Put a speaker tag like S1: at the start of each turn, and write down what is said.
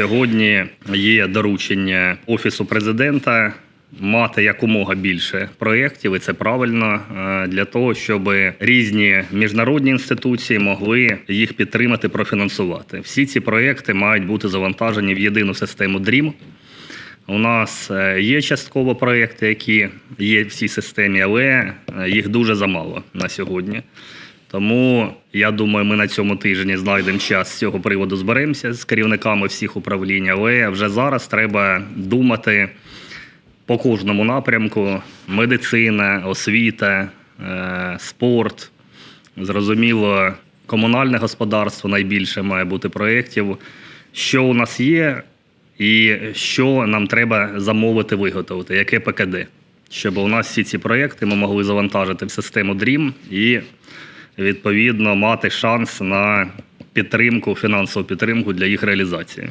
S1: сьогодні є доручення Офісу президента мати якомога більше проєктів, і це правильно е, для того, щоб різні міжнародні інституції могли їх підтримати, профінансувати. Всі ці проєкти мають бути завантажені в єдину систему DREAM. У нас е, є частково проєкти, які є в цій системі, але е, їх дуже замало на сьогодні. Тому я думаю, ми на цьому тижні знайдемо час з цього приводу зберемося з керівниками всіх управлінь. Але вже зараз треба думати по кожному напрямку: медицина, освіта, е, спорт. Зрозуміло, комунальне господарство найбільше має бути проєктів. Що у нас є, і що нам треба замовити, виготовити, яке ПКД, щоб у нас всі ці проєкти ми могли завантажити в систему DREAM і відповідно мати шанс на підтримку, фінансову підтримку для їх реалізації.